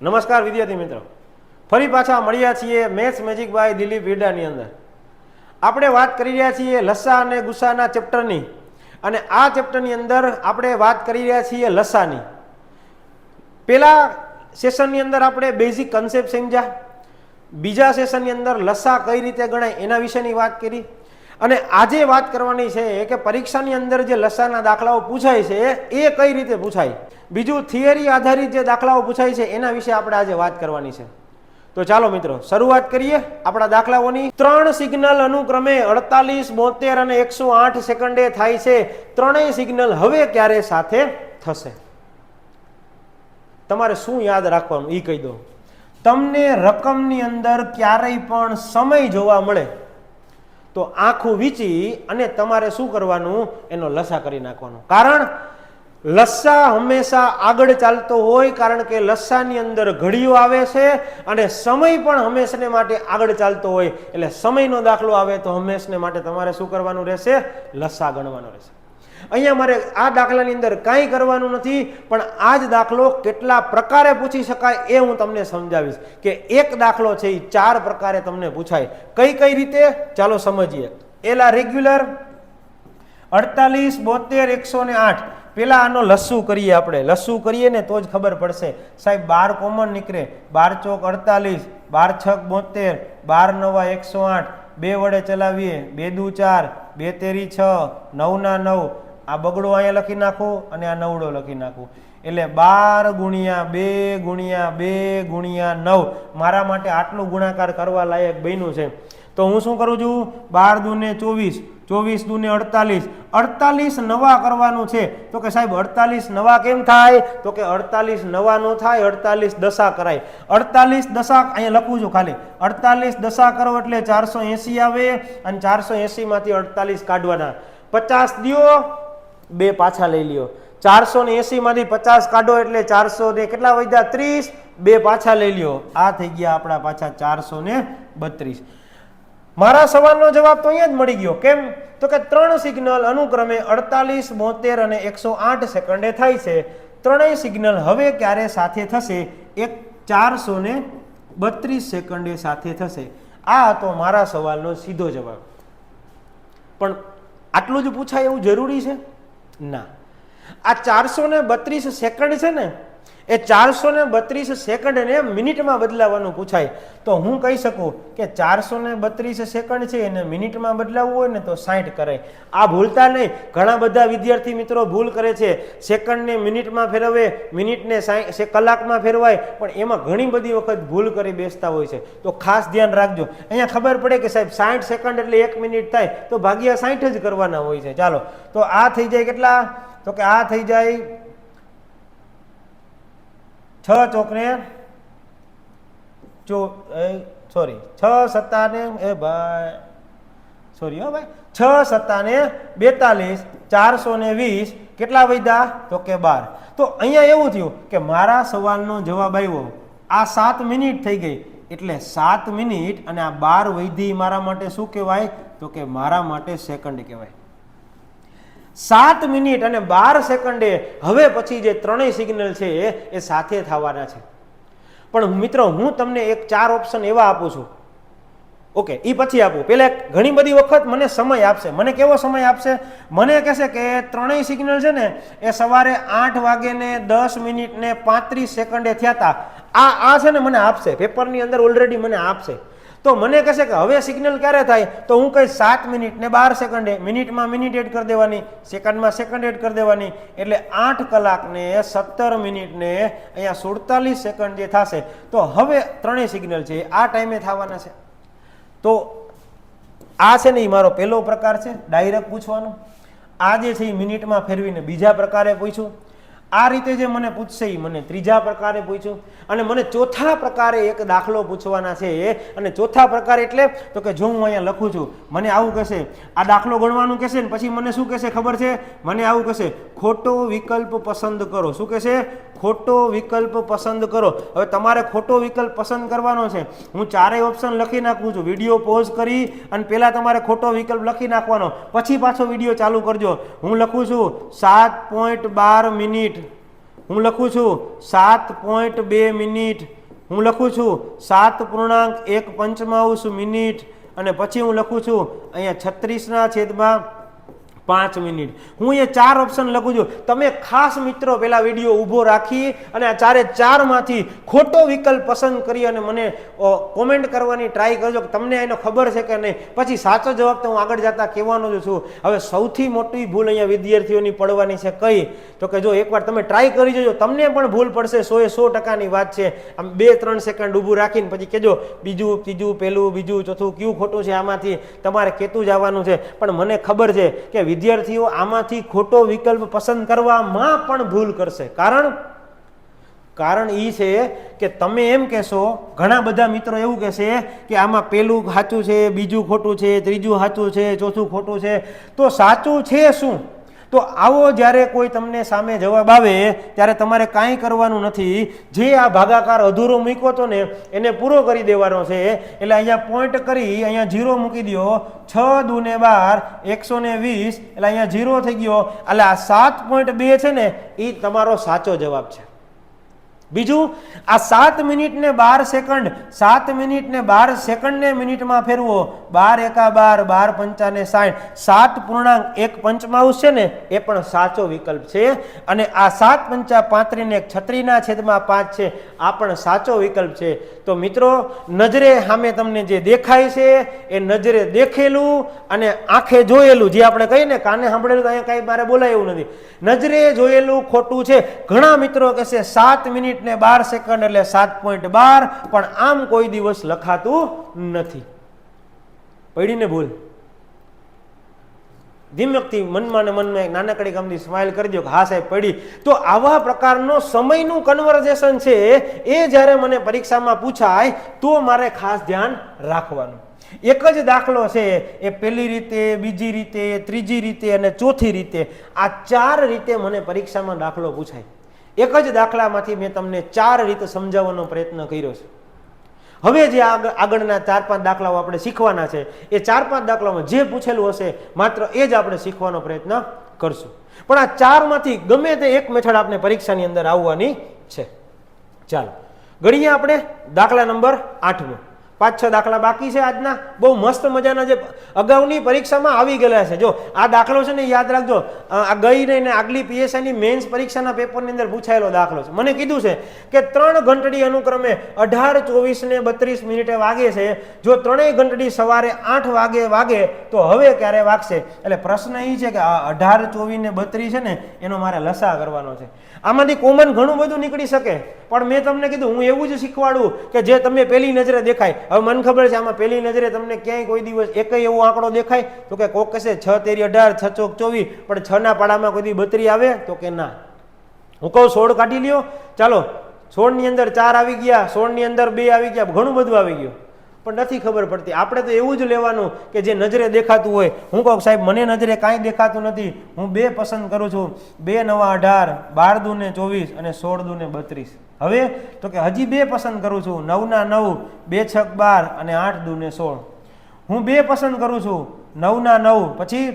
નમસ્કાર વિદ્યાર્થી મિત્રો. ફરી પાછા મળ્યા છીએ maths magic by Dilip Vidani અંદર. આપણે વાત કરી રહ્યા છીએ લસ્સા અને ગુસ્સાના ચેપ્ટરની. અને આ ચેપ્ટરની અંદર આપણે વાત કરી રહ્યા છીએ લસ્સાની પેલા સેશનની અંદર આપણે બેઝિક કન્સેપ્ટ સમજ્યા. બીજા સેશનની અંદર લસ્સા કઈ રીતે ગણાય એના વિશેની વાત કરી. અને આજે વાત કરવાની છે કે પરીક્ષાની અંદર જે લસાના દાખલાઓ પૂછાય છે, એ કઈ રીતે પૂછાય? બીજું થિયરી આધારિત જે દાખલાઓ પૂછાય છે, એના વિશે આપણે આજે વાત કરવાની છે. તો ચાલો મિત્રો, શરૂઆત કરીએ આપણા દાખલાઓની. ત્રણ સિગ્નલ અનુક્રમે અડતાલીસ, બોતેર અને એકસો આઠ સેકન્ડે થાય છે. ત્રણેય સિગ્નલ હવે ક્યારે સાથે થશે? તમારે શું યાદ રાખવાનું? એ કહી દો. તમને રકમની અંદર ક્યારેય પણ સમય જોવા મળે. તો આંખું વીંચી અને તમારે શું કરવાનું? એનો લસા કરી નાખવાનો. કારણ લસ્સા હંમેશા આગળ ચાલતો હોય, કારણ કે લસ્સાની અંદર ઘડીઓ આવે છે અને સમય પણ હંમેશને માટે આગળ ચાલતો હોય. એટલે સમયનો દાખલો આવે તો હંમેશને માટે તમારે શું કરવાનું રહેશે? લસ્સા ગણવાનો રહેશે. અહીંયા મારે આ દાખલાની અંદર કાંઈ કરવાનું નથી, પણ આ જ દાખલો કેટલા પ્રકારે પૂછી શકાય એ હું તમને સમજાવીશ કે એક દાખલો છે એ ચાર પ્રકારે તમને પૂછાય. કઈ કઈ રીતે? ચાલો સમજીએ. એલા રેગ્યુલર અડતાલીસ, બોતેર, એકસો ને આઠ. પેલા આનો લસ્સુ કરીએ આપણે. લસ્સુ કરીએ ને તો જ ખબર પડશે. સાહેબ, બાર કોમન નીકળે. બાર ચોક અડતાલીસ, બાર છક બોતેર, બાર નવા એકસો આઠ. બે વડે ચલાવીએ. બે દુ ચાર, બે તેરી છ, નવના નવ. આ બગડો અહીંયા લખી નાખો અને આ નવડો લખી નાખો. એટલે બાર ગુણ્યા બે ગુણ્યા બે ગુણ્યા નવ. મારા માટે આટલું ગુણાકાર કરવા લાયક બન્યું છે. તો હું શું કરું છું? બાર દૂને ચોવીસ ચોવીસ દૂને અડતાલીસ. અડતાલીસ નવા કરવાનું છે. તો કે સાહેબ, અડતાલીસ નવા કેમ થાય? તો કે અડતાલીસ નવા નો થાય, અડતાલીસ દશા કરાય. અડતાલીસ દશા અહીંયા લખું છું ખાલી. અડતાલીસ દશા કરો એટલે ચારસો આવે અને ચારસો એંસીમાંથી અડતાલીસ કાઢવાના. પચાસ દ્યો બે પાછા લઈ લ્યો. ચારસો ને એસી માંથી પચાસ કાઢો એટલે ચારસો ને કેટલા વધ્યા? ત્રીસ. બે પાછા લઈ લ્યો. આ થઈ ગયા આપણા પાછા ચારસો ને બત્રીસ. મારા સવાલનો જવાબ તો અહીંયા જ મળી ગયો. કેમ? તો કે ત્રણ સિગ્નલ અનુક્રમે અડતાલીસ, બોતેર અને એકસો આઠ સેકન્ડે થાય છે. ત્રણેય સિગ્નલ હવે ક્યારે સાથે થશે? એક ચારસો ને બત્રીસ સેકન્ડે સાથે થશે. આ હતો મારા સવાલનો સીધો જવાબ. પણ આટલું જ પૂછાય એવું જરૂરી છે? ના. આ ચારસો ને બત્રીસ સેકન્ડ છે ને એ ચારસો ને બત્રીસ સેકન્ડને મિનિટમાં બદલાવાનું પૂછાય. તો હું કહી શકું કે ચારસો ને બત્રીસ સેકન્ડ છે એને મિનિટમાં બદલાવવું હોય ને તો સાઠ કરાય. આ ભૂલતા નહીં. ઘણા બધા વિદ્યાર્થી મિત્રો ભૂલ કરે છે. સેકન્ડને મિનિટમાં ફેરવે, મિનિટને કલાકમાં ફેરવાય, પણ એમાં ઘણી બધી વખત ભૂલ કરી બેસતા હોય છે. તો ખાસ ધ્યાન રાખજો. અહીંયા ખબર પડે કે સાહેબ સાઠ સેકન્ડ એટલે એક મિનિટ થાય. તો ભાગ્યા સાઠ જ કરવાના હોય છે. ચાલો. તો આ થઈ જાય કેટલા? તો કે આ થઈ જાય છ ચોકને ચો સોરી છ સત્તાને, એ ભાઈ સોરી હો ભાઈ, છ સત્તાને બેતાલીસ, ચારસો ને વીસ, કેટલા વૈધા તો કે બાર. તો અહીંયા એવું થયું કે મારા સવાલનો જવાબ આવ્યો. આ સાત મિનિટ થઈ ગઈ. એટલે સાત મિનિટ અને આ બાર વૈધી મારા માટે શું કહેવાય? તો કે મારા માટે સેકન્ડ કહેવાય. સાત મિનિટ અને બાર સેકન્ડે હવે પછી જે ત્રણેય સિગ્નલ છે એ સાથે થવાના છે. પણ મિત્રો, હું તમને એક ચાર ઓપ્શન એવા આપું છું. ઓકે એ પછી આપું. પેલા ઘણી બધી વખત મને સમય આપશે. મને કેવો સમય આપશે? મને કહેશે કે ત્રણેય સિગ્નલ છે ને, એ સવારે આઠ વાગે ને દસ મિનિટ ને પાંત્રીસ સેકન્ડે થયા હતા આ આ છે ને મને આપશે. પેપરની અંદર ઓલરેડી મને આપશે. તો મને કહેશે કે હવે સિગ્નલ ક્યારે થાય? તો હું કહીશ સાત મિનિટ ને બાર સેકન્ડે. મિનિટમાં મિનિટ એડ કરી દેવાની, સેકન્ડમાં સેકન્ડ એડ કરી દેવાની. એટલે આઠ કલાક ને સત્તર મિનિટ ને અહીંયા સુડતાલીસ સેકન્ડ જે થશે. તો હવે ત્રણેય સિગ્નલ છે. આ ટાઈમે થવાના છે. તો આ છે ને એ મારો પહેલો પ્રકાર છે. ડાયરેક્ટ પૂછવાનો. આ જે છે એ મિનિટમાં ફેરવીને બીજા પ્રકારે પૂછ્યું આ રીતે જે મને પૂછશે એ મને ત્રીજા પ્રકારે પૂછ્યું અને મને ચોથા પ્રકારે એક દાખલો પૂછવાના છે એ. અને ચોથા પ્રકાર એટલે તો કે જો હું અહીંયા લખું છું, મને આવું કહેશે. આ દાખલો ગણવાનું કહેશે ને પછી મને શું કહેશે ખબર છે? મને આવું કહેશે, ખોટો વિકલ્પ પસંદ કરો. શું કહેશે? ખોટો વિકલ્પ પસંદ કરો. હવે તમારે ખોટો વિકલ્પ પસંદ કરવાનો છે. હું ચારેય ઓપ્શન લખી નાખું છું. વીડિયો પોઝ કરી અને પહેલાં તમારે ખોટો વિકલ્પ લખી નાખવાનો. પછી પાછો વીડિયો ચાલુ કરજો. હું લખું છું, સાત પોઈન્ટ બાર મિનિટ હું લખું છું સાત પોઈન્ટ બે મિનિટ. હું લખું છું સાત પૂર્ણાંક એક પંચમાંશ મિનિટ. અને પછી હું લખું છું અહીંયા છત્રીસના છેદમાં પાંચ મિનિટ. હું એ ચાર ઓપ્શન લખું છું. તમે ખાસ મિત્રો, પેલા વીડિયો ઊભો રાખી અને આ ચારે ચારમાંથી ખોટો વિકલ્પ પસંદ કરી અને મને કોમેન્ટ કરવાની ટ્રાય કરજો કે તમને એનો ખબર છે કે નહીં. પછી સાચો જવાબ તો હું આગળ જતા કહેવાનો જ છું. હવે સૌથી મોટી ભૂલ અહીંયા વિદ્યાર્થીઓની પડવાની છે કઈ? તો કે જો એકવાર તમે ટ્રાય કરી જોજો. તમને પણ ભૂલ પડશે, સો એ સો ટકાની વાત છે. આમ બે ત્રણ સેકન્ડ ઊભું રાખીને પછી કહેજો, બીજું, ત્રીજું પહેલું બીજું, ચોથું, કયું ખોટું છે આમાંથી? તમારે કહેતું જ આવવાનું છે. પણ મને ખબર છે કે વિદ્યાર્થીઓ આમાંથી ખોટો વિકલ્પ પસંદ કરવામાં પણ ભૂલ કરશે. કારણ? કારણ એ છે કે તમે એમ કહેશો, ઘણા બધા મિત્રો એવું કહેશે કે આમાં પેલું સાચું છે, બીજું ખોટું છે, ત્રીજું સાચું છે, ચોથું ખોટું છે. તો સાચું છે શું? તો આવો જ્યારે કોઈ તમને સામે જવાબ આવે, ત્યારે તમારે કાંઈ કરવાનું નથી. જે આ ભાગાકાર અધૂરો મૂક્યો હતો ને, એને પૂરો કરી દેવાનો છે. એટલે અહીંયા પોઈન્ટ કરી, અહીંયા જીરો મૂકી દો. છ દુને બાર એકસો ને વીસ, એટલે અહીંયા જીરો થઈ ગયો. એટલે આ સાત પોઈન્ટ બે છે ને એ તમારો સાચો જવાબ છે. બીજું, આ સાત મિનિટ ને બાર સેકન્ડ, સાત મિનિટ ને બાર સેકન્ડ ને મિનિટમાં ફેરવો. બાર એકા બાર બાર પંચાને સાઠ. સાત પૂર્ણાંક એક પંચમાંશ છે ને, એ પણ સાચો વિકલ્પ છે. અને આ સાત પંચા પાંત્રીસ ને છત્રીના છેદમાં પાંચ છે, આ પણ સાચો વિકલ્પ છે. તો મિત્રો, નજરે સામે તમને જે દેખાય છે, એ નજરે દેખેલું અને આંખે જોયેલું. જે આપણે કહીએ ને, કાને સાંભળેલું અહીંયા કાંઈ મારે બોલાય એવું નથી. નજરે જોયેલું ખોટું છે. ઘણા મિત્રો કહેશે, સાત મિનિટ ને બાર સેકન્ડ એટલે સાત પોઈન્ટ બાર, પણ આમ કોઈ દિવસ લખાતું નથી. પડીને ભૂલ. ધીમકથી મનમાં ને મનમાં એક નાનકડી ગમતી સ્માઇલ કરી દો કે હા સાહેબ, પડી. તો આવા પ્રકારનો સમયનું કન્વર્ઝેશન છે, એ જ્યારે મને પરીક્ષામાં પૂછાય, તો મારે ખાસ ધ્યાન રાખવાનું. એક જ દાખલો છે, એ પહેલી રીતે, બીજી રીતે, ત્રીજી રીતે અને ચોથી રીતે. આ ચાર રીતે મને પરીક્ષામાં દાખલો પૂછાય. એક જ દાખલામાંથી મેં તમને ચાર રીતે સમજાવવાનો પ્રયત્ન કર્યો છે. હવે જે આગળ આગળના ચાર પાંચ દાખલાઓ આપણે શીખવાના છે, એ ચાર પાંચ દાખલામાં જે પૂછેલું હશે, માત્ર એ જ આપણે શીખવાનો પ્રયત્ન કરશું. પણ આ ચારમાંથી ગમે તે એક મેથડ આપણે પરીક્ષાની અંદર આવવાની છે. ચાલો, ગણીએ આપણે દાખલા નંબર આઠમો. પાંચ છ દાખલા બાકી છે આજના. બહુ મસ્ત મજાના જે અગાઉની પરીક્ષામાં આવી ગયેલા છે. જો, આ દાખલો છે ને યાદ રાખજો. આ ગઈ ને આગલી પીએસઆઈની મેન્સ પરીક્ષાના પેપરની અંદર પૂછાયેલો દાખલો છે. મને કીધું છે કે ત્રણ ઘંટડી અનુક્રમે અઢાર, ચોવીસ ને બત્રીસ મિનિટે વાગે છે. જો ત્રણેય ઘંટડી સવારે આઠ વાગે વાગે, તો હવે ક્યારે વાગશે? એટલે પ્રશ્ન એ છે કે આ અઢાર, ચોવીસ ને બત્રીસ છે ને, એનો મારે લસા કરવાનો છે. આમાંથી કોમન ઘણું બધું નીકળી શકે. પણ મેં તમને કીધું, હું એવું જ શીખવાડું કે જે તમને પહેલી નજરે દેખાય. હવે મને ખબર છે, આમાં પહેલી નજરે તમને ક્યાંય કોઈ દિવસ એકય એવો આંકડો દેખાય, તો કે કોક કહેશે છ તેરી અઢાર, છ ચોક ચોવીસ. પણ છ ના પાડામાં કોઈ દી બત્રી આવે, તો કે ના. હું કહું, સોળ કાઢી લ્યો. ચાલો, સોળની અંદર ચાર આવી ગયા, સોળની અંદર બે આવી ગયા, ઘણું બધું આવી ગયું. પણ નથી ખબર પડતી. આપણે તો એવું જ લેવાનું કે જે નજરે દેખાતું હોય. હું કહું સાહેબ, મને નજરે કાંઈ દેખાતું નથી. હું બે પસંદ કરું છું. બે નવા અઢાર બાર દુ ને ચોવીસ અને સોળ દુ ને બત્રીસ. હવે તો કે હજી બે પસંદ કરું છું. નવના નવ, બે છક બાર અને આઠ દુ ને સોળ. હું બે પસંદ કરું છું. નવના નવ, પછી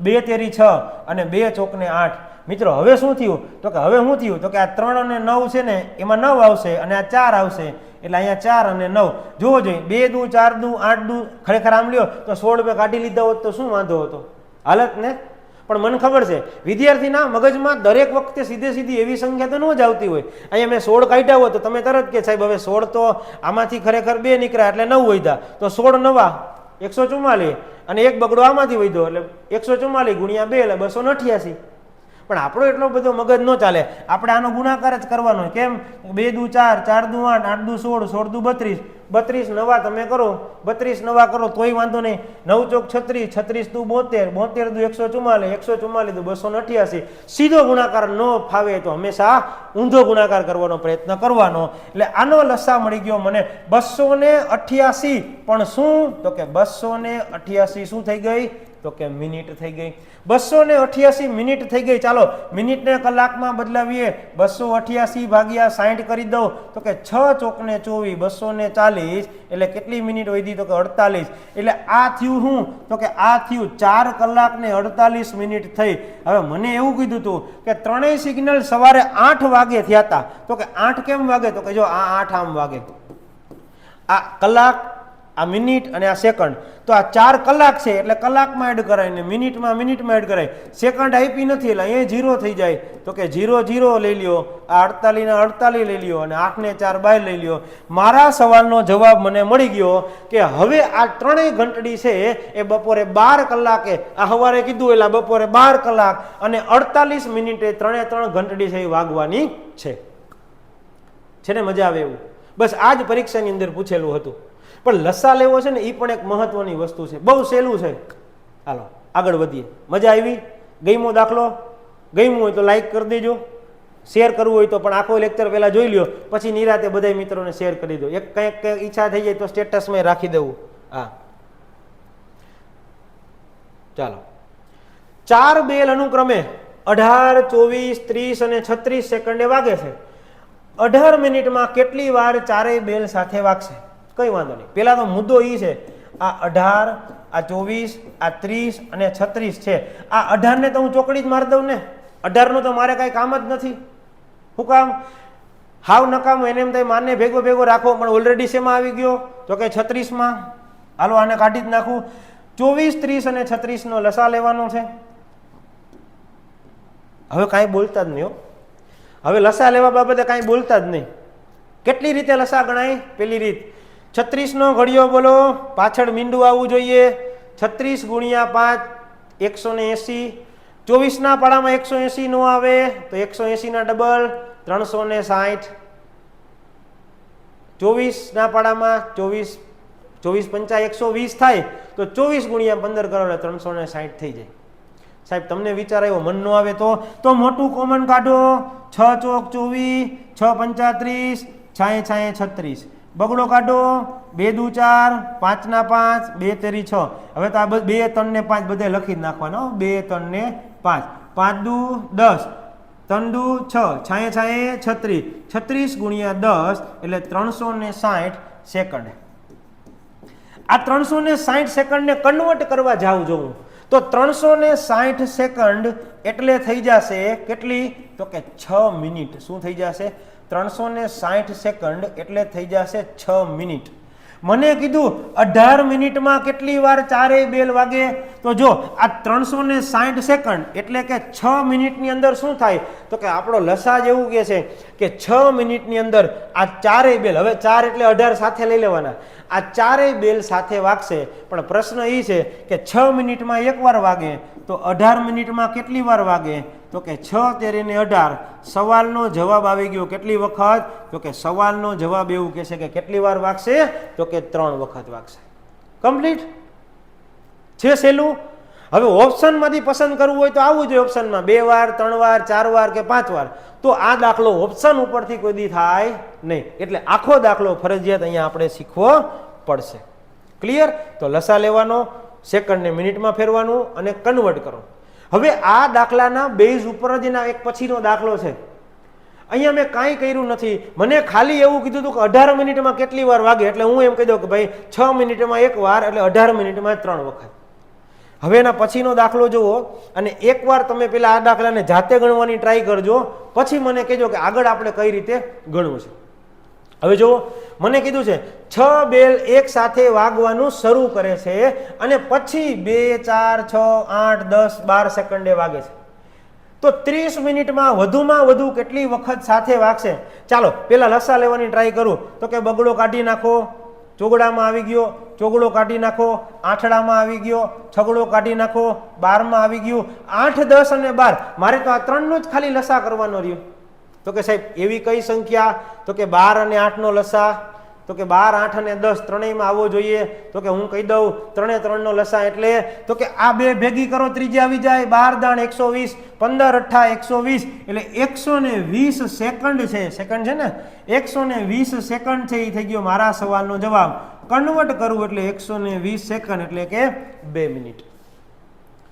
બે તેરી છ અને બે ચોકને આઠ. મિત્રો, હવે શું થયું? તો કે હવે શું થયું? તો કે આ ત્રણ અને નવ છે ને, એમાં નવ આવશે અને આ ચાર આવશે. એટલે અહીંયા ચાર અને નવ. જોવો જોઈએ, બે દુ, ચાર દુ, આઠ દુ, ખરેખર આમ લ્યો તો સોળ રૂપિયા કાઢી લીધા હોત તો શું વાંધો હતો? હાલત ને? પણ મને ખબર છે, વિદ્યાર્થીના મગજમાં દરેક વખતે સીધે સીધી એવી સંખ્યા તો ન જ આવતી હોય. અહીંયા મેં સોળ કાઢ્યા હોય તો તમે તરત કે સાહેબ, હવે સોળ તો આમાંથી ખરેખર બે નીકળ્યા એટલે નવ વધ્યા. તો સોળ નવા, એકસો ચુમ્માલીસ અને એક બગડો આમાંથી વધ્યો એટલે એકસો ચુમ્માલીસ ગુણ્યા બે એટલે બસો અઠ્યાસી. પણ આપણો એટલો બધો મગજ ન ચાલે. આપણે આનો ગુણાકાર જ કરવાનો કેમ? બે દુ ચાર ચાર દુ આઠ આઠ દુ સોળ સોળ દુ બત્રીસ. બત્રીસ નવા તમે કરો. બત્રીસ નવા કરો, તોય વાંધો નહીં. નવ ચોક છત્રીસ છત્રીસ દુ બોતેર બોતેર દુ એકસો ચુમ્માલીસ એકસો ચુમ્માલીસ દુ બસો અઠ્યાસી. સીધો ગુણાકાર ન ફાવે તો હંમેશા ઊંધો ગુણાકાર કરવાનો પ્રયત્ન કરવાનો. એટલે આનો લસ્સા મળી ગયો મને બસો ને અઠ્યાસી. પણ શું? તો કે બસો ને અઠ્યાસી શું થઈ ગઈ? તો કે મિનિટ થઈ ગઈ. બસો ને અઠ્યાસી મિનિટ થઈ ગઈ. ચાલો, મિનિટને કલાકમાં બદલાવીએ. બસો અઠ્યાસી ભાગ્યા સાઠ કરી દઉં. તો કે છ ચોકને ચોવીસ, બસો ને ચાલીસ, એટલે કેટલી મિનિટ વધી? તો કે અડતાલીસ. એટલે આ થયું શું તો કે આ થયું ચાર કલાક ને અડતાલીસ મિનિટ થઈ. હવે મને એવું કીધું હતું કે ત્રણેય સિગ્નલ સવારે આઠ વાગે થયા હતા તો કે આઠ કેમ વાગે? તો કે જો આ આઠ આમ વાગે. આ કલાક આ મિનિટ અને આ સેકન્ડ. તો આ ચાર કલાક છે, એટલે કલાકમાં એડ કરાય ને મિનિટમાં મિનિટમાં એડ કરાય. સેકન્ડ આપી નથી, એટલે અહીંયા જીરો થઈ જાય. તો કે જીરો જીરો લઈ લ્યો, આ અડતાલીસ ને અડતાલીસ લઈ લ્યો અને આઠ ને ચાર બાય લઈ લ્યો. મારા સવાલનો જવાબ મને મળી ગયો કે હવે આ ત્રણેય ઘંટડી છે, એ બપોરે બાર કલાકે. આ સવારે કીધું એટલે બપોરે બાર કલાક અને અડતાલીસ મિનિટે ત્રણે ત્રણ ઘંટડી છે એ વાગવાની છે. છે ને મજા આવે એવું? બસ આ જ પરીક્ષાની અંદર પૂછેલું હતું. પણ લસા લેવો છે ને એ પણ એક મહત્વની વસ્તુ છે. બહુ સહેલું છે. હાલો, આગળ વધીએ. મજા આવી? ગઈમો દાખલો? ગઈમું હોય તો લાઈક કરી દેજો. શેર કરવું હોય તો પણ આખો લેક્ચર પહેલાં જોઈ લ્યો. પછી નિરાતે બધા મિત્રોને શેર કરી દો એક કંઈક કંઈક ઈચ્છા થઈ જાય તો સ્ટેટસમાં રાખી દેવું. હા. ચાલો. ચાર બેલ અનુક્રમે અઢાર, ચોવીસ, ત્રીસ અને છત્રીસ સેકન્ડે વાગે છે. અઢાર મિનિટમાં કેટલી વાર ચારેય બેલ સાથે વાગશે? કઈ વાંધો નહીં. પહેલાં તો મુદ્દો એ છે, આ અઢાર, આ ચોવીસ, આ ત્રીસ અને છત્રીસ છે. આ અઢારને તો હું ચોકડી જ મારી દઉં ને? અઢારનું તો મારે કાંઈ કામ જ નથી. શું કામ? હાવ નકામ, એને એમ થાય માને ભેગો ભેગો રાખો, પણ ઓલરેડી શેમાં આવી ગયો? તો કે છત્રીસમાં. હાલો, આને કાઢી જ નાખું. ચોવીસ, ત્રીસ અને છત્રીસનો લસા લેવાનો છે. હવે કાંઈ બોલતા જ નહીં હવે લસા લેવા બાબતે કાંઈ બોલતા જ નહીં. કેટલી રીતે લસા ગણાય? પેલી રીત. છત્રીસનો ઘડિયો બોલો, પાછળ મીંડું આવવું જોઈએ. છત્રીસ ગુણ્યા પાંચ, એકસો ને એંસી. ચોવીસના પાડામાં એકસો એંસી નો આવે, તો એકસો એંસીના ડબલ, ત્રણસો ને સાઠ. ચોવીસના પાડામાં ચોવીસ ચોવીસ પંચા એકસો વીસ થાય, તો ચોવીસ ગુણ્યા પંદર કરો એટલે ત્રણસો ને સાઠ થઈ જાય. સાહેબ, તમને વિચાર આવ્યો, મન નો આવે તો? તો મોટું કોમન કાઢો. છ ચોક ચોવીસ છ પંચાત્રીસ છાએ છાએ છત્રીસ. બગડો કાઢો. બે દુ ચાર પાંચના પાંચ, બે તેરી છ. હવે તો આ બે, ત્રણ ને પાંચ બધે લખી જ નાખવાનો. બે, ત્રણ ને પાંચ. પાંચ દુ દસ. ત્રણ દુ છ. છાંયે છાંયે છત્રીસ છત્રીસ ગુણ્યા દસ એટલે ત્રણસો ને સાઠ સેકન્ડ. આ ત્રણસો ને સાઠ સેકન્ડને કન્વર્ટ કરવા જાઉં જોઉં તો ત્રણસો ને સાઠ સેકન્ડ એટલે થઈ જશે કેટલી? તો કે છ મિનિટ. શું થઈ જશે? ત્રણસો ને સાઠ સેકન્ડ એટલે થઈ જશે છ મિનિટ. મને કીધું, અઢાર મિનિટમાં કેટલી વાર ચારેય બેલ વાગે? તો જો, આ ત્રણસો ને સાઠ સેકન્ડ એટલે કે છ મિનિટની અંદર શું થાય? તો કે આપણો લસા જ એવું કહે છે કે છ મિનિટની અંદર આ ચારેય બેલ, હવે ચાર એટલે અઢાર સાથે લઈ લેવાના. આ ચારેય બેલ સાથે વાગશે, પણ પ્રશ્ન એ છે કે છ મિનિટમાં એક વાર વાગે તો અઢાર મિનિટમાં કેટલી વાર વાગે? તો કે છ તેરીને અઢાર. સવાલનો જવાબ આવી ગયો કેટલી વખત? તો કે સવાલનો જવાબ એવું કહેશે કે કેટલી વાર વાગશે? તો કે ત્રણ વખત વાગશે. કમ્પ્લીટ? છે સહેલું? હવે ઓપ્શનમાંથી પસંદ કરવું હોય તો આવવું જોઈએ ઓપ્શનમાં. બે વાર, ત્રણ વાર, ચાર વાર કે પાંચ વાર. તો આ દાખલો ઓપ્શન ઉપરથી કોઈ દી થાય નહીં. એટલે આખો દાખલો ફરજિયાત અહીંયા આપણે શીખવો પડશે. ક્લિયર તો લસા લેવાનો સેકન્ડને મિનિટમાં ફેરવાનું અને કન્વર્ટ કરો. હવે આ દાખલાના બેઝ ઉપર જ એના એક પછીનો દાખલો છે. અહીંયા મેં કાંઈ કર્યું નથી. મને ખાલી એવું કીધું હતું કે અઢાર મિનિટમાં કેટલી વાર વાગે? એટલે હું એમ કહી દઉં કે ભાઈ, છ મિનિટમાં એક વાર, એટલે અઢાર મિનિટમાં ત્રણ વખત. હવે એના પછીનો દાખલો જુઓ અને એકવાર તમે પેલા આ દાખલાને જાતે ગણવાની ટ્રાય કરજો. પછી મને કહેજો કે આગળ આપણે કઈ રીતે ગણવું છે. હવે જુઓ, મને કીધું છે, છ બેલ એક સાથે વાગવાનું શરૂ કરે છે અને પછી બે, ચાર, છ, આઠ, દસ, બાર સેકન્ડે વાગે છે. તો ત્રીસ મિનિટમાં વધુમાં વધુ કેટલી વખત સાથે વાગશે? ચાલો, પેલા લસા લેવાની ટ્રાય કરું. તો કે બગડો કાઢી નાખો. ચોગડામાં આવી ગયો, ચોગડો કાઢી નાખો. આઠડામાં આવી ગયો, છગડો કાઢી નાખો. બારમાં આવી ગયું. આઠ, દસ અને બાર. મારે તો આ ત્રણનો જ ખાલી લસા કરવાનો રહ્યો. તો કે સાહેબ, એવી કઈ સંખ્યા? તો કે બાર અને આઠનો લસા. તો કે બાર, આઠ અને દસ ત્રણેયમાં આવવો જોઈએ. તો કે હું કહી દઉં, ત્રણે ત્રણનો લસા એટલે તો કે આ બે ભેગી કરો, ત્રીજી આવી જાય. બાર દાણ એકસો વીસ, પંદર અઠ્ઠા એકસો વીસ. એટલે એકસો ને વીસ સેકન્ડ છે. સેકન્ડ છે ને? એકસો ને વીસ સેકન્ડ છે એ થઈ ગયો મારા સવાલનો જવાબ. કન્વર્ટ કરવું એટલે એકસો ને વીસ સેકન્ડ એટલે કે બે મિનિટ.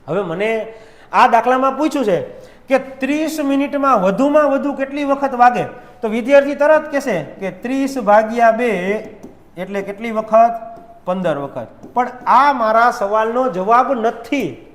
હવે મને આ દાખલામાં પૂછ્યું છે કે ત્રીસ મિનિટમાં વધુમાં વધુ કેટલી વખત વાગે? તો વિદ્યાર્થી તરત કહેશે કે ત્રીસ ભાગ્યા બે એટલે કેટલી વખત? પંદર વખત. પણ આ મારા સવાલનો જવાબ નથી.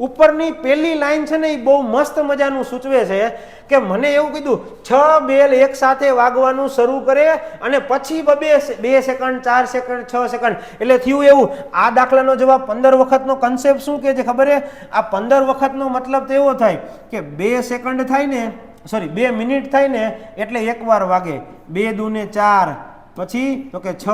ઉપરની પહેલી લાઈન છે ને એ બહુ મસ્ત મજાનું સૂચવે છે કે મને એવું કીધું, છ બેલ એક સાથે વાગવાનું શરૂ કરે અને પછી બબે બે સેકન્ડ, ચાર સેકન્ડ, છ સેકન્ડ. એટલે થયું એવું. આ દાખલાનો જવાબ પંદર વખતનો કન્સેપ્ટ શું કે છે ખબર છે આ પંદર વખતનો મતલબ તો એવો થાય કે બે સેકન્ડ થાય ને સોરી બે મિનિટ થાય ને એટલે એકવાર વાગે. બે દૂને ચાર, પછી તો કે છ,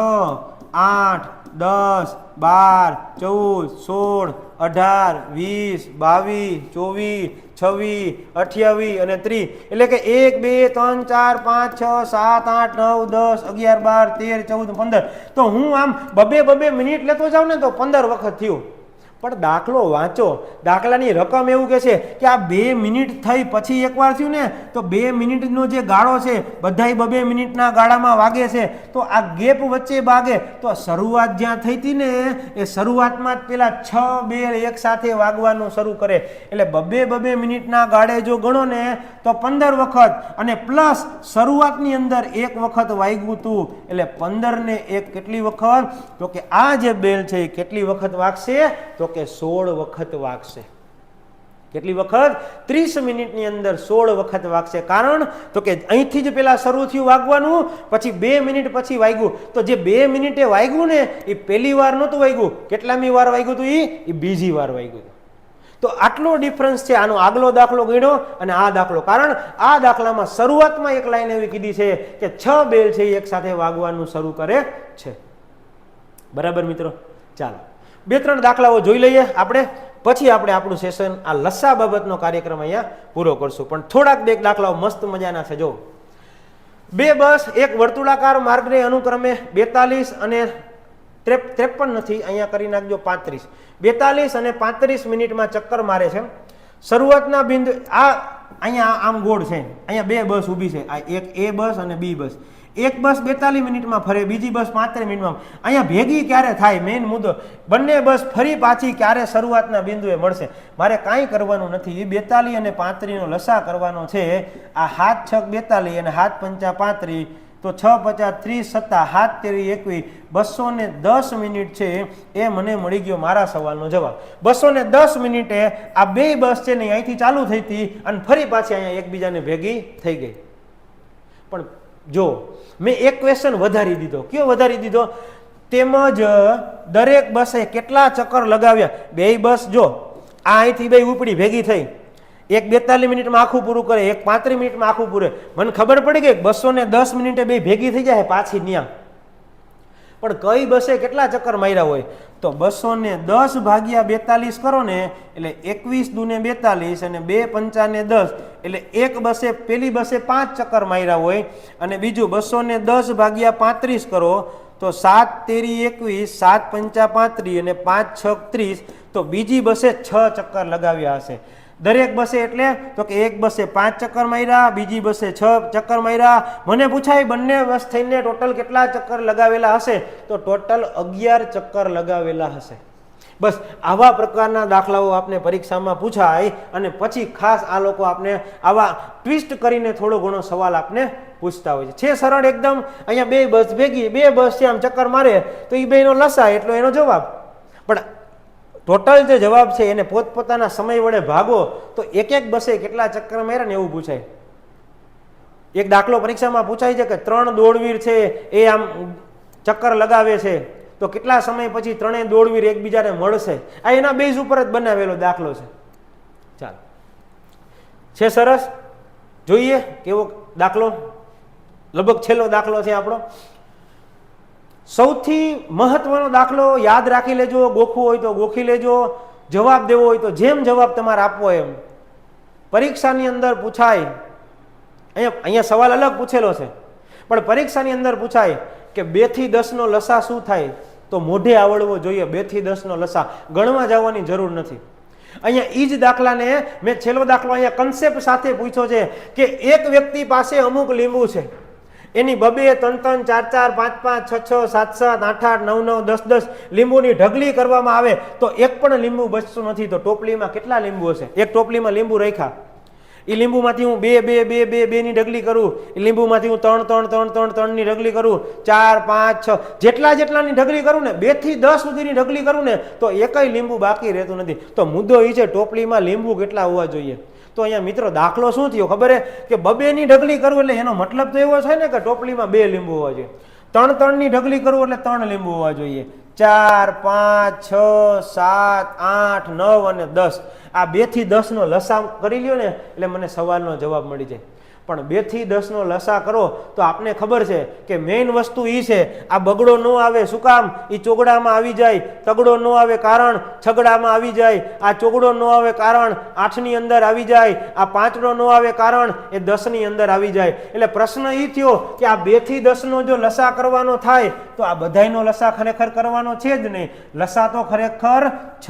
આઠ દસ, બાર, ચૌદ, સોળ, અઢાર, વીસ, બાવીસ, ચોવીસ, છવ્વીસ, અઠ્યાવીસ અને ત્રીસ. એટલે કે એક, બે, ત્રણ, ચાર, પાંચ, છ, સાત, આઠ, નવ, દસ, અગિયાર, બાર, તેર, ચૌદ, પંદર. તો હું આમ બબે બબે મિનિટ લેતો જાઉં ને તો પંદર વખત થયું. પણ દાખલો વાંચો. દાખલાની રકમ એવું કે છે કે આ બે મિનિટ થઈ પછી એકવાર થયું ને, તો બે મિનિટનો જે ગાળો છે, બધાય બબે મિનિટના ગાળામાં વાગે છે. તો આ ગેપ વચ્ચે વાગે. તો શરૂઆત જ્યાં થઈ હતી ને, એ શરૂઆતમાં જ પેલા છ બે એક સાથે વાગવાનું શરૂ કરે. એટલે બબે બબે મિનિટના ગાળે જો ગણો ને, તો પંદર વખત અને પ્લસ શરૂઆતની અંદર એક વખત વાગ્યું હતું. એટલે પંદર ને એક કેટલી વખત? તો કે આ જે બેલ છે એ કેટલી વખત વાગશે? તો કે સોળ વખત વાગશે. કેટલી વખત? ત્રીસ મિનિટની અંદર સોળ વખત વાગશે. કારણ તો કે અહીંથી જ પેલા શરૂ થયું વાગવાનું, પછી બે મિનિટ પછી વાગ્યું. તો જે બે મિનિટે વાગ્યું ને, એ પહેલી વાર નહોતું વાગ્યું. કેટલામી વાર વાગ્યું હતું એ બીજી વાર વાગ્યું હતું. તો આટલો ડિફરન્સ છે. આનો આગલો દાખલો ગણ્યો અને આ દાખલો. કારણ આ દાખલામાં શરૂઆતમાં એક લાઈન એવી કીધી છે કે છ બેલ છે એ એક સાથે વાગવાનું શરૂ કરે છે. બરાબર મિત્રો? ચાલો. બે ત્રણ દાખલાઓ જોઈ લઈએ આપણે. પછી આપણે આપણું સેશન આ લસ્સા બાબતનો કાર્યક્રમ અહીંયા પૂરો કરશું. પણ થોડાક બે દાખલાઓ મસ્ત મજાના છે, જો. બે બસ, એક વર્તુળાકાર માર્ગને અનુક્રમે બેતાલીસ અને ત્રેપન નથી, અહીંયા કરી નાખજો પાંત્રીસ. બેતાલીસ અને પાંત્રીસ મિનિટમાં ચક્કર મારે છે. શરૂઆતના બિંદુ, આ, અહીંયા આમ ગોળ છે. અહીંયા બે બસ ઊભી છે. આ એક એ બસ અને બી બસ. એક બસ બેતાલીસ મિનિટમાં ફરે, બીજી બસ પાંત્રીસ મિનિટમાં. અહીંયા ભેગી ક્યારે થાય? મેઇન મુદ્દો. બંને બસ ફરી પાછી ક્યારે શરૂઆતના બિંદુએ મળશે? મારે કાંઈ કરવાનું નથી. એ બેતાલીસ અને પાંત્રીનો લસા કરવાનો છે. આ હાથ છક બેતાલીસ અને હાથ પંચા પાંત્રીસ. તો છ પચાસ ત્રીસ સત્તા, હાથ તેરી એકવીસ. બસો ને દસ મિનિટ છે. એ મને મળી ગયો મારા સવાલનો જવાબ. બસો ને દસ મિનિટે આ બે બસ છે ને અહીંથી ચાલુ થઈ હતી અને ફરી પાછી અહીંયા એકબીજાને ભેગી થઈ ગઈ. પણ જો, મેં એક ક્વેશ્ચન વધારી દીધો. કયો વધારી દીધો? તેમજ, દરેક બસે કેટલા ચક્કર લગાવ્યા? બે બસ જો, આ અહીંથી બે ઉપડી ભેગી થઈ. એક બેતાલીસ મિનિટમાં આખું પૂરું કરે, એક પાંત્રીસ મિનિટમાં આખું પૂરે. મને ખબર પડી ગઈ બસો ને દસ મિનિટે બે ભેગી થઈ જાય, પાછી ન્યા. પણ કઈ બસે કેટલા ચક્કર માર્યા હોય? તો બસો ને દસ ભાગ્યા બેતાલીસ કરો ને, એટલે એકવીસ દુને બેતાલીસ અને બે પંચાને દસ, એટલે એક બસે, પેલી બસે પાંચ ચક્કર માર્યા હોય, અને બીજું બસો ને દસ ભાગ્યા પાંત્રીસ કરો, તો સાત તેરી એકવીસ, સાત પંચા પાંત્રીસ અને પાંચ છ ત્રીસ, તો બીજી બસે છ ચક્કર લગાવ્યા હશે. દરેક બસે એટલે તો કે એક બસે પાંચ ચક્કર માર્યા, બીજી બસે છ ચક્કર માર્યા. મને પૂછાય બંને બસ થઈને ટોટલ કેટલા ચક્કર લગાવેલા હશે? તો ટોટલ અગિયાર ચક્કર લગાવેલા હશે. બસ આવા પ્રકારના દાખલાઓ આપને પરીક્ષામાં પૂછાય અને પછી ખાસ આ લોકો આપને આવા ટ્વિસ્ટ કરીને થોડો ઘણો સવાલ આપને પૂછતા હોય છે. છે સરળ એકદમ. અહીંયા બે બસ ભેગી, બે બસ છે, આમ ચક્કર મારે, તો એ બેનો લસાય એટલો એનો જવાબ. પણ ટોટલ જે જવાબ છે એને પોતપોતાના સમય વડે ભાગો, તો એક એક બસે કેટલા ચક્કર માર્યા ને એવું પૂછાય. એક દાખલો પરીક્ષામાં પૂછાય છે કે ત્રણ દોડવીર છે, એ આમ ચક્કર લગાવે છે. તો કેટલા સમય પછી ત્રણેય દોડવીર એકબીજાને મળશે? આ એના બેઝ ઉપર જ બનાવેલો દાખલો છે. ચાલો. છે સરસ? જોઈએ કેવો દાખલો? લગભગ છેલ્લો દાખલો છે આપણો. સૌથી મહત્વનો દાખલો યાદ રાખી લેજો, ગોખવો હોય તો ગોખી લેજો, જવાબ દેવો હોય તો જેમ જવાબ તમારે આપવો એમ. પરીક્ષાની અંદર પૂછાય, અહીંયા અહીંયા સવાલ અલગ પૂછેલો છે. પણ પરીક્ષાની અંદર પૂછાય કે બેથી દસનો લસા શું થાય? તો મોઢે આવડવો જોઈએ બેથી દસનો લસા. ગણવા જવાની જરૂર નથી. અહીંયા એ જ દાખલાને મેં છેલ્લો દાખલો અહીંયા કન્સેપ્ટ સાથે પૂછ્યો છે કે એક વ્યક્તિ પાસે અમુક લીંબુ છે. એની બબે ત્રણ ત્રણ ચાર ચાર પાંચ પાંચ છ છ સાત સાત આઠ આઠ નવ નવ દસ દસ લીંબુની ઢગલી કરવામાં આવે તો એક પણ લીંબુ બચતું નથી. તો ટોપલીમાં કેટલા લીંબુ હશે? એક ટોપલીમાં લીંબુ રાખ્યા. એ લીંબુમાંથી હું બે બે બે બે, બેની ઢગલી કરું. એ લીંબુમાંથી હું ત્રણ ત્રણ ત્રણ ત્રણ, ત્રણની ઢગલી કરું. ચાર, પાંચ, છ, જેટલા જેટલાની ઢગલી કરું ને બેથી દસ સુધીની ઢગલી કરું ને, તો એકય લીંબુ બાકી રહેતું નથી. તો મુદ્દો એ છે ટોપલીમાં લીંબુ કેટલા હોવા જોઈએ? તો અહીંયા મિત્રો દાખલો શું થયો? ખબર હે? કે બબેની ઢગલી કરવું એટલે એનો મતલબ તો એવો છે ને કે ટોપલીમાં બે લીંબુ હોવા જોઈએ. ત્રણ ત્રણની ઢગલી કરવું એટલે ત્રણ લીંબુ હોવા જોઈએ. ચાર, પાંચ, છ, સાત, આઠ, નવ અને દસ. આ બેથી દસ નો લસા કરી લ્યો ને એટલે મને સવાલનો જવાબ મળી જાય. પણ બેથી દસ નો લસા કરો તો આપને ખબર છે કે મેઇન વસ્તુ એ છે, આ બગડો ન આવે શું કામ? એ ચોગડામાં આવી જાય. તગડો ન આવે કારણ, છગડામાં આવી જાય. આ ચોગડો ન આવે કારણ, આઠની અંદર આવી જાય. આ પાંચડો ન આવે કારણ, એ દસની અંદર આવી જાય. એટલે પ્રશ્ન એ થયો કે આ બેથી દસનો જો લસા કરવાનો થાય, તો આ બધાયનો લસા ખરેખર કરવાનો છે જ નહીં. લસા તો ખરેખર છ,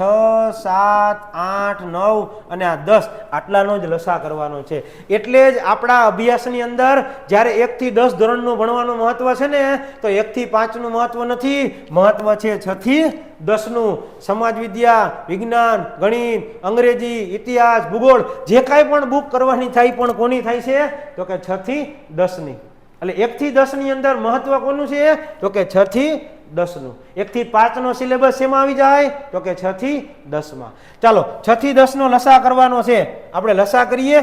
સાત, આઠ, નવ અને આ દસ આટલાનો જ લસા કરવાનો છે. એટલે જ આપણા અભ્યાસની અંદર જ્યારે એકથી દસ ધોરણનું ભણવાનું મહત્વ છે ને, તો એકથી પાંચનું મહત્વ નથી. મહત્વ છે છથી દસનું. સમાજ વિદ્યા, વિજ્ઞાન, ગણિત, અંગ્રેજી, ઇતિહાસ, ભૂગોળ, જે કાંઈ પણ બુક કરવાની થાય પણ કોની થાય છે? તો કે છથી દસની. એટલે એકથી દસની અંદર મહત્વ કોનું છે? તો કે છથી દસનું. એકથી પાંચનો સિલેબસ શેમાં આવી જાય? તો કે છથી દસમાં. ચાલો, છથી દસનો લસા કરવાનો છે. આપણે લસા કરીએ.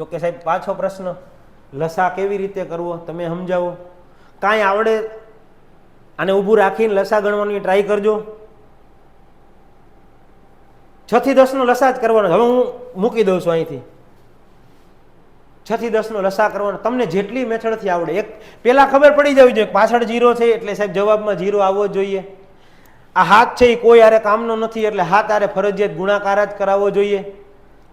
તો કે સાહેબ, પાછો પ્રશ્ન, લસા કેવી રીતે કરવો? તમે સમજાવો. કાંઈ આવડે? આને ઊભું રાખીને લસા ગણવાની ટ્રાય કરજો. છ થી દસનો લસા જ કરવાનો હવે હું મૂકી દઉં છું અહીંથી. છ થી દસનો લસા કરવાનો. તમને જેટલી મેથડથી આવડે. એક પેલા ખબર પડી જવી જોઈએ પાછળ જીરો છે એટલે સાહેબ જવાબમાં જીરો આવવો જોઈએ. આ હાથ છે એ કોઈ આરે કામનો નથી એટલે હાથ આરે ફરજિયાત ગુણાકાર જ કરાવવો જોઈએ.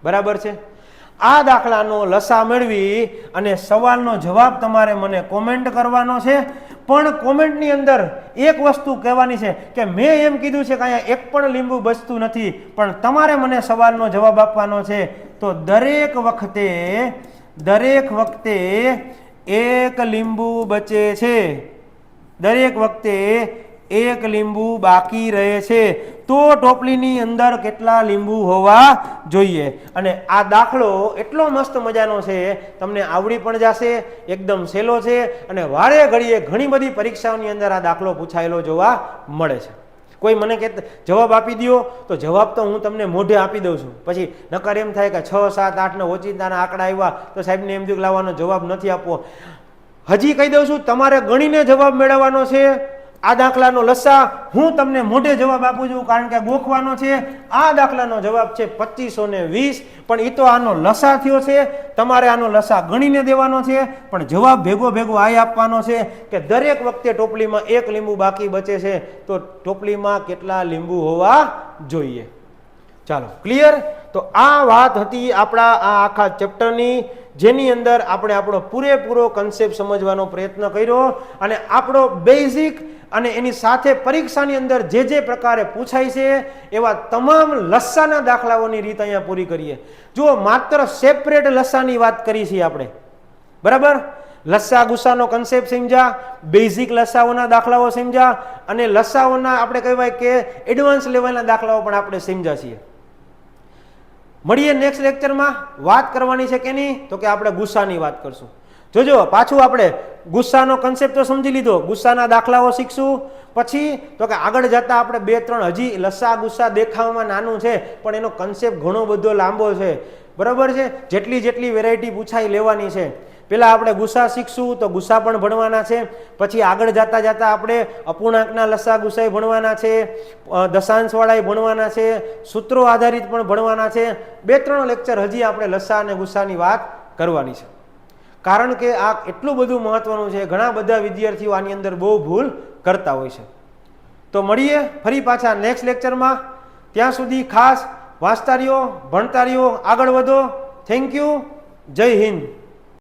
બરાબર છે? આ દાખલાનો લસા મેળવી અને સવાલનો જવાબ તમારે મને કોમેન્ટ કરવાનો છે. પણ કોમેન્ટની અંદર એક વસ્તુ કહેવાની છે કે મેં એમ કીધું છે કે અહીંયા એક પણ લીંબુ બચતું નથી, પણ તમારે મને સવાલનો જવાબ આપવાનો છે. તો દરેક વખતે દરેક વખતે એક લીંબુ બચે છે. દરેક વખતે એક લીંબુ બાકી રહે છે. તો ટોપલીની અંદર કેટલા લીંબુ હોવા જોઈએ? અને આ દાખલો એટલો મસ્ત મજાનો છે, તમને આવડી પણ જશે, એકદમ સહેલો છે, અને વારે ઘડીએ ઘણી બધી પરીક્ષાઓની અંદર આ દાખલો પૂછાયેલો જોવા મળે છે. કોઈ મને કે, જવાબ આપી દો તો જવાબ તો હું તમને મોઢે આપી દઉં છું. પછી નકર એમ થાય કે છ, સાત આઠના ઓચિંતાના આંકડા આવ્યા, તો સાહેબને એમ થયું લાવવાનો જવાબ નથી આપવો. હજી કહી દઉં છું, તમારે ગણીને જવાબ મેળવવાનો છે. આ દાખલાનો લસા હું તમને મોઢે જવાબ આપું છું, કારણ કે ગોખવાનો છે. આ દાખલાનો જવાબ છે પચીસો ને વીસ. પણ એ તો આનો લસા થયો છે. તમારે આનો લસા ગણીને દેવાનો છે. પણ જવાબ ભેગો ભેગો આ આપવાનો છે કે દરેક વખતે ટોપલીમાં એક લીંબુ બાકી બચે છે, તો ટોપલીમાં કેટલા લીંબુ હોવા જોઈએ? ચાલો, ક્લિયર? તો આ વાત હતી આપણા આ આખા ચેપ્ટરની. જેની અંદર આપણે આપણો પૂરેપૂરો કન્સેપ્ટ સમજવાનો પ્રયત્ન કર્યો અને આપણો બેઝિક અને એની સાથે પરીક્ષાની અંદર જે જે પ્રકારે પૂછાય છે, એવા તમામ લસ્સાના દાખલાઓની રીત અહીંયા પૂરી કરીએ. જુઓ, માત્ર સેપરેટ લસ્સાની વાત કરી છીએ આપણે. બરાબર? લસ્સા ગુસ્સાનો કન્સેપ્ટ સમજ્યા બેઝિક લસ્સાઓના દાખલાઓ સમજ્યા અને લસ્સાઓના આપણે કહેવાય કે એડવાન્સ લેવલના દાખલાઓ પણ આપણે સમજ્યા છીએ. મળીએ નેક્સ્ટ લેક્ચરમાં વાત કરવાની છે કે નહીં? તો કે આપણે ગુસ્સાની વાત કરશું. જોજો, પાછું આપણે ગુસ્સાનો કન્સેપ્ટ તો સમજી લીધો. ગુસ્સાના દાખલાઓ શીખશું. પછી તો કે આગળ જતા આપણે બે, ત્રણ હજી લસ્સા ગુસ્સા દેખાવામાં નાનું છે, પણ એનો કન્સેપ્ટ ઘણો બધો લાંબો છે. બરાબર છે? જેટલી જેટલી વેરાયટી પૂછાઈ લેવાની છે. પેલા આપણે ગુસ્સા શીખશું તો ગુસ્સા પણ ભણવાના છે. પછી આગળ જતા જતા આપણે અપૂર્ણાંકના લસ્સા ગુસ્સાઈ ભણવાના છે દશાંશવાળાએ ભણવાના છે, સૂત્રો આધારિત પણ ભણવાના છે. બે ત્રણ લેક્ચર હજી આપણે લસ્સા અને ગુસ્સાની વાત કરવાની છે. કારણ કે આ એટલું બધું મહત્વનું છે, ઘણા બધા વિદ્યાર્થીઓ આની અંદર બહુ ભૂલ કરતા હોય છે. તો મળીએ ફરી પાછા નેક્સ્ટ લેક્ચરમાં ત્યાં સુધી ખાસ વાંચતા રહ્યો, ભણતા રહ્યો, આગળ વધો. થેન્ક યુ જય હિન્દ.